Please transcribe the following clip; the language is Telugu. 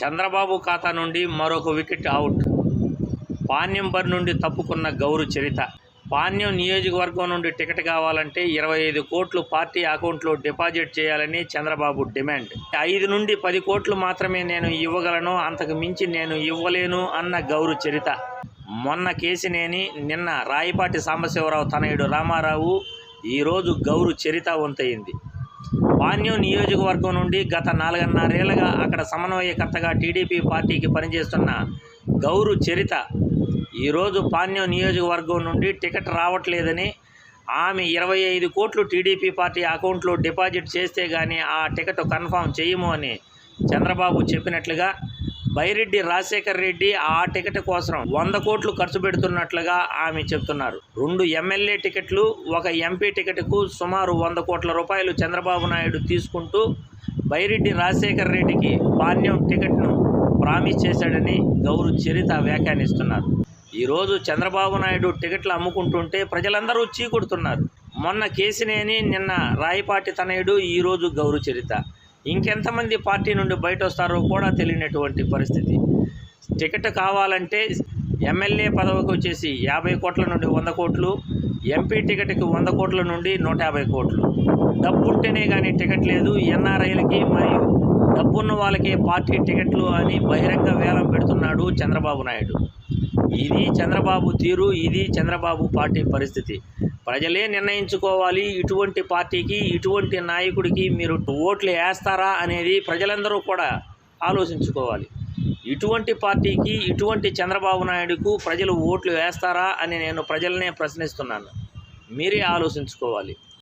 చంద్రబాబు ఖాతా నుండి మరొక వికెట్ అవుట్. పాణ్యంబర్ నుండి తప్పుకున్న గౌరు చరిత. పాణ్యం నియోజకవర్గం నుండి టికెట్ కావాలంటే ఇరవై ఐదు కోట్లు పార్టీ అకౌంట్లో డిపాజిట్ చేయాలని చంద్రబాబు డిమాండ్. ఐదు నుండి పది కోట్లు మాత్రమే నేను ఇవ్వగలను అంతకు మించి నేను ఇవ్వలేను అన్న గౌరు చరిత. మొన్న కేసినేని నిన్న రాయపాటి సాంబశివరావు తనయుడు రామారావు ఈరోజు గౌరు చరిత వంతయింది. పాన్యం నియోజకవర్గం నుండి గత నాలుగున్నరేళ్ళుగా అక్కడ సమన్వయకర్తగా టీడీపీ పార్టీకి పనిచేస్తున్న గౌరు చరిత ఈరోజు పాన్యం నియోజకవర్గం నుండి టికెట్ రావట్లేదని ఆమె ఇరవై ఐదు కోట్లు టీడీపీ పార్టీ అకౌంట్లో డిపాజిట్ చేస్తే కానీ ఆ టికెట్ కన్ఫామ్ చేయము అని చంద్రబాబు చెప్పినట్లుగా బైరెడ్డి రాజశేఖర్ రెడ్డి ఆ టికెట్ కోసం వంద కోట్లు ఖర్చు పెడుతున్నట్లుగా ఆమె చెప్తున్నారు. రెండు ఎమ్మెల్యే టికెట్లు ఒక ఎంపీ టికెట్కు సుమారు వంద కోట్ల రూపాయలు చంద్రబాబు నాయుడు తీసుకుంటూ బైరెడ్డి రాజశేఖర్ రెడ్డికి పాణ్యం టికెట్ను ప్రామిస్ చేశాడని గౌరు చరిత వ్యాఖ్యానిస్తున్నారు. ఈరోజు చంద్రబాబు నాయుడు టికెట్లు అమ్ముకుంటుంటే ప్రజలందరూ చీకొడుతున్నారు. మొన్న కేసినేని నిన్న రాయపాటి తనయుడు ఈరోజు గౌరు చరిత. ఇంకెంతమంది పార్టీ నుండి బయట వస్తారో కూడా తెలియనటువంటి పరిస్థితి. టికెట్ కావాలంటే ఎమ్మెల్యే పదవికి వచ్చేసి యాభై కోట్ల నుండి వంద కోట్లు ఎంపీ టికెట్కి వంద కోట్ల నుండి నూట యాభై కోట్లు. డబ్బు ఉంటేనే కానీ టికెట్ లేదు. ఎన్ఆర్ఐలకి మరియు డబ్బున్న వాళ్ళకే పార్టీ టికెట్లు అని బహిరంగ వేలం పెడుతున్నాడు చంద్రబాబు నాయుడు. ఇది చంద్రబాబు తీరు ఇది చంద్రబాబు పార్టీ పరిస్థితి. ప్రజలే నిర్ణయించుకోవాలి. ఇటువంటి పార్టీకి ఇటువంటి నాయకుడికి మీరు ఓట్లు వేస్తారా అనేది ప్రజలందరూ కూడా ఆలోచించుకోవాలి. ఇటువంటి పార్టీకి ఇటువంటి చంద్రబాబు నాయుడుకు ప్రజలు ఓట్లు వేస్తారా అని నేను ప్రజలనే ప్రశ్నిస్తున్నాను. మీరే ఆలోచించుకోవాలి.